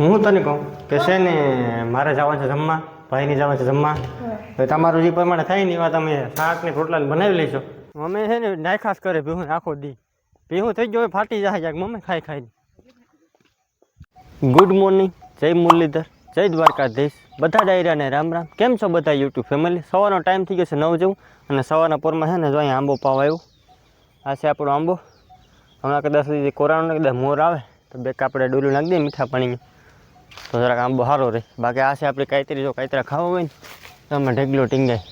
હું તને કહું કે છે ને મારે જવાનું છે જમવા ભાઈને જવાનું છે જમવા. તો તમારું જે પ્રમાણે થાય ને એવા તમે શાક ને રોટલા બનાવી લેજો. અમે છે ને નાખાસ કરે ભીહું આખો દી. ભીહું થઈ ગયો ફાટી જાય જાય મમ્મી ખાઈ ખાઈ ગુડ મોર્નિંગ જય મુરલીધર જય દ્વારકાધીશ. બધા ડાયરાને રામ રામ. કેમ છો બધા યુટ્યુબ ફેમિલી સવારનો ટાઈમ થઈ ગયો છે નવ જેવું અને સવારના પોરમાં છે ને જો અહીંયા આંબો પાવ આવ્યો. આ છે આપણો આંબો. હમણાં કદાચ સુધી કોરાનો કદાચ મોર આવે તો બે કાપડે ડોલું નાખી દઈએ મીઠા પાણીમાં. તો જરાક આંબો સારો રહે બાકી આ છે આપણી કાંતરી જો કાંતરા ખાવા હોય ને, તો આમાં ઢેગલો ટીંગાય.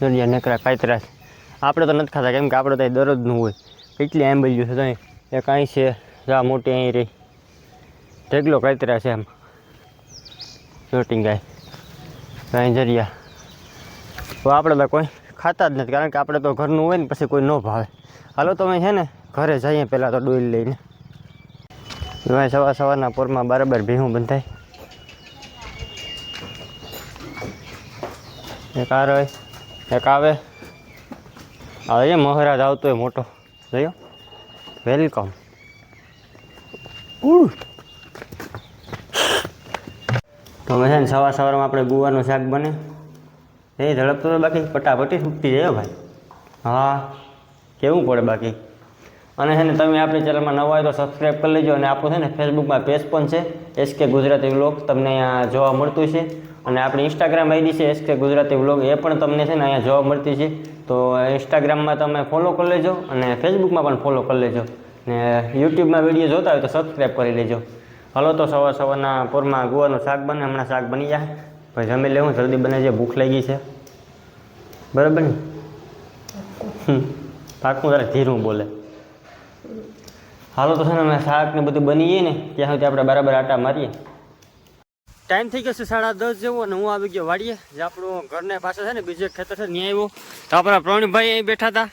દરિયા નકરા છે. આપણે તો નથી ખાતા, કેમ કે આપણે તો દરરોજનું હોય. કેટલી આંબલ્યું છે તો અહીં? એક અહીં છે, જા મોટી અહીં રહી. ઢેગલો કાંતરા છે એમ જો ટીંગાય. અહીં જરિયા તો આપણે તો કોઈ ખાતા જ નથી, કારણ કે આપણે તો ઘરનું હોય ને, પછી કોઈ ન ભાવે. હાલો તમે છે ને, ઘરે જઈએ પહેલાં તો ડોલ લઈને. ભાઈ સવાર સવારના પોરમાં બરાબર ભીહું બંધાય. એક આ રહે એક આવે. આવે મહારાજ આવતો હોય મોટો. જોયો વેલકમ. તો છે ને સવાર સવારમાં આપણે ગુવાનું શાક બને. એ ઝડપતો તો બાકી, પટાપટી છૂટતી જાય ભાઈ. હા, કેવું પડે બાકી? અને છે ને તમે આપણી ચેનલમાં નવા હોય તો સબસ્ક્રાઈબ કરી લેજો અને આપણું છે ને ફેસબુકમાં પેજ પણ છે એસકે ગુજરાતી વ્લોગ તમને અહીંયા જોવા મળતું છે અને આપણી ઇન્સ્ટાગ્રામ આઈડી છે એસકે ગુજરાતી વ્લોગ એ પણ તમને છે ને અહીંયા જોવા મળતી છે. તો ઇન્સ્ટાગ્રામમાં તમે ફોલો કરી લેજો અને ફેસબુકમાં પણ ફોલો કરી લેજો. ને યુટ્યુબમાં વીડિયો જોતા હોય તો સબસ્ક્રાઈબ કરી લેજો. હલો તો સવાર સવારના પોરમાં ગુવાનું શાક બને, હમણાં શાક બની જાય. પછી જમી લેવું, જલ્દી બને છે, ભૂખ લાગી છે. બરાબર ને. પાકું તારે ધીરું બોલે. હાલો તો છે ને અમે શાક ને બધું બની જઈએ ને, ત્યાં સુધી આપણે બરાબર આટા મારીએ. ટાઈમ થઈ ગયો છે સાડા દસ જેવો અને હું આવી ગયો વાડીએ, જે આપણું ઘરને પાસે છે ને, બીજું ખેતર છે, ત્યાં આવ્યો. તો આપણા પ્રવીણભાઈ અહીં બેઠા હતા.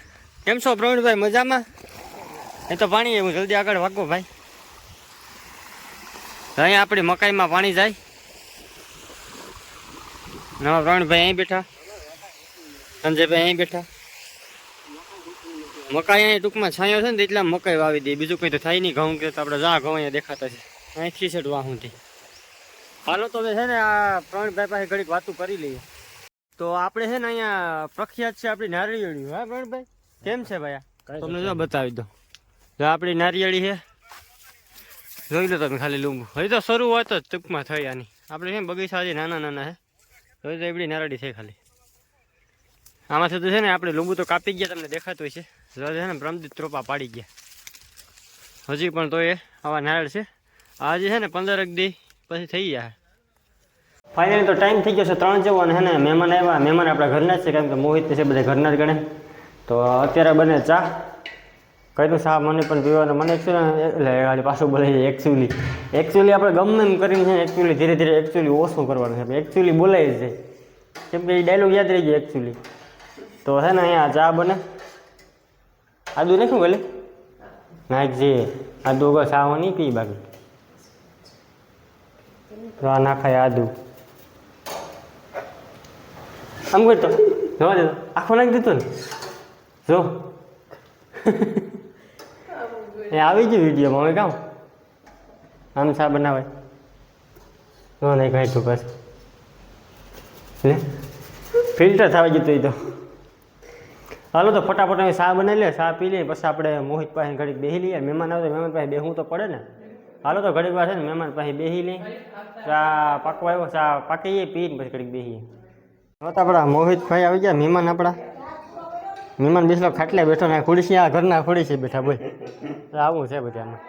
કેમ છો પ્રવીણભાઈ, મજામાં? એ તો પાણી આવ્યું, જલ્દી આગળ વાગો ભાઈ. અહીંયા આપણી મકાઈમાં પાણી જાય. નવા પ્રવીણભાઈ અહીં બેઠા. સંજયભાઈ અહીં બેઠા. મકાઈ અહીં ટૂંકમાં છાંયો છે ને એટલા મકાઈ વાવી દઈએ બીજું કંઈ તો થાય નહીં. ઘઉં કે તો આપણે જા ઘઉં અહીંયા દેખાતા છે. અહીંથી છે વાહુંથી હાલો તો છે ને આ પ્રવીણભાઈ પાસે ઘડીક વાતું કરી લઈએ. તો આપણે છે ને અહીંયા પ્રખ્યાત છે આપણી નારિયેળી. હા પ્રવીણભાઈ કેમ છે ભાઈ? તમને જો બતાવી દો જો આપણી નારિયેળી છે. જોઈ લો તમે ખાલી લૂંબુ હજી તો શરૂ હોય તો ટૂંકમાં થઈ આની. આપણે છે બગીચા હજી નાના નાના છે. જોઈ તો એવડી નારડી છે ખાલી. આમાંથી તો છે ને, આપણે લીંબુ તો કાપી ગયા, તમને દેખાતું છે જો છે ને બ્રહ્મદીત ત્રોપા પાડી ગયા. હજી પણ તો એ આવા નાળ છે. આજે છે ને, પંદર એક દી પછી થઈ ગયા. ફાઇનલી તો ટાઈમ થઈ ગયો છે ત્રણ જેવો અને હે ને, મહેમાન આવ્યા. મહેમાન આપણા ઘરના જ છે, કારણ કે મોહિત છે બધા ઘરના જ ગણે. તો અત્યારે બને ચા. કહ્યું શા મને પણ પીવાનું મને એકચ્યુઅલી, એટલે પાછું બોલે છે એકચ્યુઅલી. એકચ્યુઅલી આપણે ગમે એમ કરીને છે એકચ્યુઅલી ધીરે ધીરે એકચ્યુઅલી ઓછું કરવાનું છે. એકચ્યુઅલી બોલાય છે કેમ કે એ ડાયલોગ યાદ રહી ગયો એકચ્યુઅલી તો છે ને અહીંયા ચા બને. આદુ નાખ્યું ભલે નાખજે આદુ વગર ચા નહીં પી બાકી. તો આ નાખાય આદુ. આમ કરતો જોવા દેતો આખો નાખી દીધો ને. જો. એ આવી ગયું વિડીયોમાં, હવે કામ? આમ ચા બનાવાય. નહીં કાંઈ તું બસ ફિલ્ટર થવા જતું એ તો. હાલો તો ફટાફટ અમે ચા બનાવી લે ચા પી લઈએ પછી આપણે મોહિત પાસે ઘડીક બેસી લઈએ. મહેમાન આવે તો મહેમાન પાસે બેસવું તો પડે ને. હાલો તો ઘડીક વાર છે ને, મહેમાન પાસે બેસી લઈએ ચા પાકવા આવ્યો, ચા પાકીએ પીને પછી ઘડીક બેસીએ હવે તો આપણા મોહિતભાઈ આવી ગયા, મહેમાન આપણા. મહેમાન બેસલો ખાટલે બેઠો ને ખુરશી, આ ઘરના ખુરશી બેઠા ભાઈ આવું છે બધામાં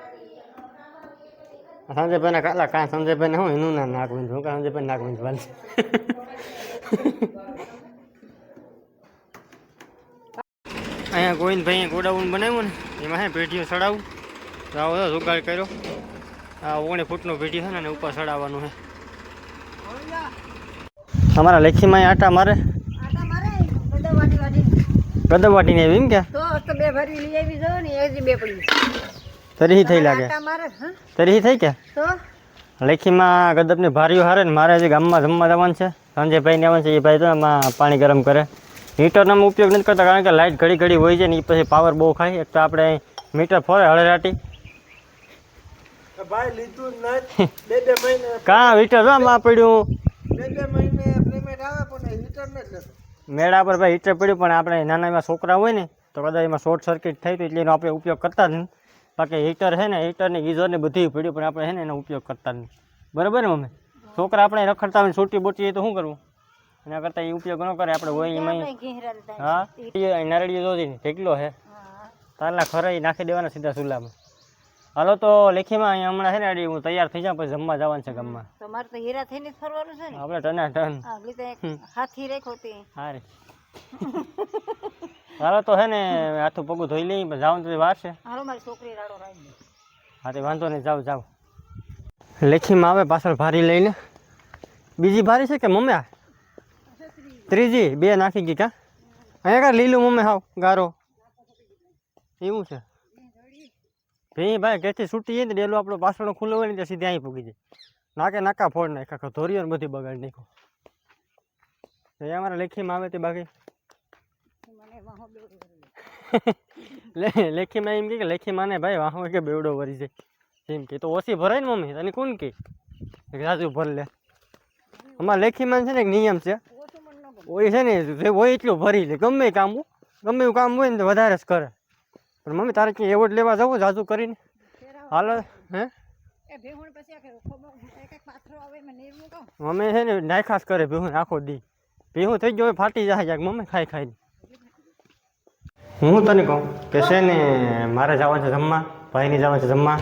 સંજયભાઈને કાલા કાં સંજયભાઈને હું, એનું ના નાક વિંધું કાં સંજયભાઈ નાક વિંધવાનું છે અહીંયા ગોવિંદભાઈએ ગોડાઉન બનાવ્યું ને, એમાં હે પેઢીઓ ચડાવું. તો આવો જુગાડ કર્યો. આ ઓગણી ફૂટનો પેઢી છે ને એને ઉપર ચડાવવાનું છે. અમારા લેખીમાં આટા મારે. આટા વાટીને એવી એમ કે? તો બે ભરી લઈ આવી જો ને એક બે પડી તરી થઈ લાગે. તરી થઈ કે? તો લેખીમાં ગદબની ભારીઓ હારે ને, મારે હજી ગામમાં જમવા જવાનું છે. સંજયભાઈને આવવાનું છે, એ ભાઈ તો એમાં પાણી ગરમ કરે. હીટરનો અમે ઉપયોગ નથી કરતા કારણ કે લાઇટ ઘડી ઘડી હોય છે ને એ પછી પાવર બહુ ખાય. એક તો આપણે મીટર ફોરે હળરાટી. ભાઈ લીધું નથી. બે બે મહિને કાં હીટર જો આમાં પડ્યું? બે બે મહિને પેમેન્ટ આવે પણ હીટર નથી લેતું. મેળા પર ભાઈ હીટર પડ્યું પણ આપણે નાના એવા છોકરા હોય ને તો કદાચ એમાં શોર્ટ સર્કિટ થઈ તો એટલે એનો આપણે ઉપયોગ કરતા જ નહીં બાકી હીટર છે ને હીટર ને ગીઝર ને બધું પડ્યું પણ આપણે છે ને એનો ઉપયોગ કરતા જ નહીં બરાબર ને મમ્મી? છોકરા આપણે રખડતા હોય છૂટી બોટી તો શું કરવું? એના કરતાં એ ઉપયોગ ન કરે આપણે હોય એમાં હતા. હા? નારળીઓ નારળી જોતી ઢેકલો છે. તારલા ખરાઈ નાખી દેવાના સીધા ચૂલામાં. હાલો તો લેખીમાં અહીંયા હમણાં છે ને હું તૈયાર થઈ જાઉં પછી જમવા જવાનું છે ગામમાં. તમારે તો હીરા થઈને જ ફરવાનું છે ને? આપણે ટના ટન આગલી તો હાથી રાખ્યો તે. હારે હાલો તો હે ને હાથું પગું ધોઈ લઈ પછી જવાનું તો વાર છે. હાલો મારી છોકરી રાડો રાખી હા તે વાંધો નહીં જાવ જાવ લેખીમાં આવે પાછળ ભારી લઈને. બીજી ભારી છે કે મમ્મી આ? ત્રીજી, બે નાખી ગઈ કા? અહીંયા કા લીલું મમ્મી હાવ, ગારો. એવું છે? ભઈ ભાઈ, ઘેરથી છૂટી જાય ને ડેલો આપણો પાછળનો ખુલ્લો હોય ને ત્યાં સીધી અહીં પૂગી જાય. નાકે નાકા ફોડ નાખ આખા ધોરીઓ ને બધી બગાડી નાખો એ અમારા લેખીમાં આવે તે બાકી. મને વાહો બેવડું લે, લેખીમાં એમ કહે કે લેખીમાં ને ભાઈ વાહ કે બેવડો ભરી જાય. એમ કે, તો ઓછી ભરાય ને મમ્મી, તને કોણ કે? રાજુ ભર લે. અમારા લેખીમાં છે ને એક નિયમ છે ઓય છે ને જે હોય એટલું ભરી લે. ગમે કામ હોય, ગમે એવું કામ હોય ને તો વધારે જ કરે. પણ મમ્મી તારે ક્યાંય એવોર્ડ લેવા જવું જાજુ કરીને? હાલો હે? મમ્મી છે ને નાખાસ કરે ભેહું આખો દી. ભેહું થઈ ગયો હોય ફાટી જાય જાય મમ્મી ખાઈ ખાઈને. હું તને કહું કે છે ને મારે જવાનું છે જમવા ભાઈને જવાનું છે જમવા.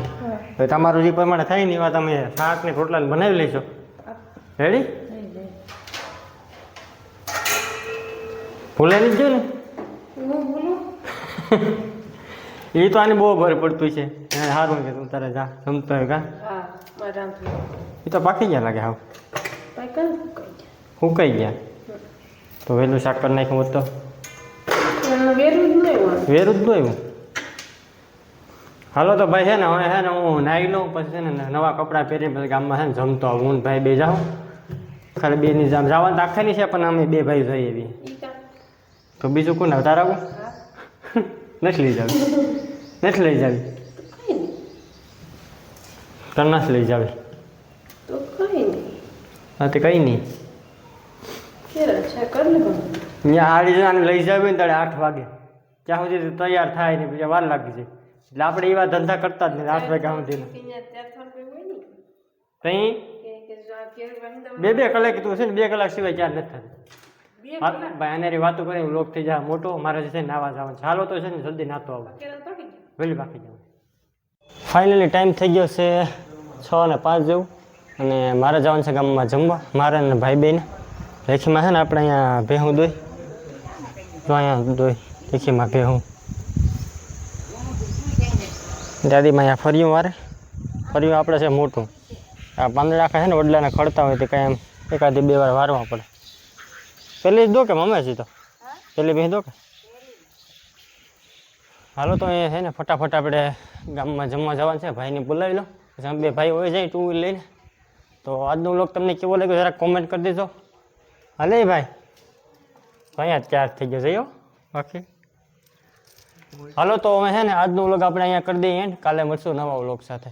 તો તમારું જે પ્રમાણે થાય ને એવા તમે શાક ને રોટલા બનાવી લેશો રેડી ભૂલે નહીં જો ને? એ તો આને બહુ ભર પડતું છે. સારું કે તું તારે જા જમતો હોય કા? એ તો પાકી ગયા લાગે હાવ. સુકાઈ ગયા? તો વહેલું શાક કરી નાખ્યું હોત તો? વેરું જ ન હાલો તો ભાઈ છે ને હવે છે ને હું નાહી લઉં પછી છે ને નવા કપડાં પહેરી પછી ગામમાં છે ને જમતો હું ભાઈ બે જાઉં. ખાલી બે ની જામ જવાનું તો આખાની છે પણ અમે બે ભાઈ જઈએ એવી તો બીજું કોને તાર આવું? નથી લઈ જાવી. નથી લઈ જાવી. તને નથી લઈ જાવી. તો કઈ નહીં હા તે કંઈ નહીં અહીંયા આડી જણાને લઈ જાવી ને તારે આઠ વાગે. ત્યાં સુધી તૈયાર થાય ને બીજા વાર લાગી જાય. એટલે આપણે એવા ધંધા કરતા જ નહીં આઠ વાગ્યા સુધી કઈ બે બે કલાક કીધું છે ને બે કલાક સિવાય ચાર નથી થતી. ભાઈ આનારી વાતો કરી લોક થઈ જાય. મોટો મારે છે નાવા જવાનું ચાલો તો છે ને જલ્દી નાતો આવો. વહેલી બાકી જવું ફાઇનલી ટાઈમ થઈ ગયો છે છ ને પાંચ જેવું. અને મારે જવાનું છે ગામમાં જમવા. મારે અને ભાઈ બહેન રેખીમાં છે ને આપણે અહીંયા ભેહું દોઈ જો અહીંયા દોઈ રેખીમાં ભેહું. દાદીમાં અહીંયા ફર્યું મારે ફર્યું આપણે છે મોટું. આ પાંદડા છે ને વડલાને ખડતા હોય તે કાંઈ એમ એકાદી બે વાર વારવા પડે. પેલી જ દો કે મમે છે તો પેલી બે દો કે હાલો તો એ છે ને ફટાફટ આપણે ગામમાં જમવા જવાનું છે ભાઈને બોલાવી લો. પછી અમે બે ભાઈ હોય જાય ટુ વ્હીલ લઈને. તો આજનો વ્લોગ તમને કેવો લાગ્યો જરાક કોમેન્ટ કરી દેજો. હાલે ભાઈ. ભાઈ આ ચાર્જ થઈ ગયો જયો બાકી? હાલો તો અમે છે ને આજનો વ્લોગ આપણે અહીંયા કરી દઈએ end. કાલે મળશું નવા વ્લોગ સાથે.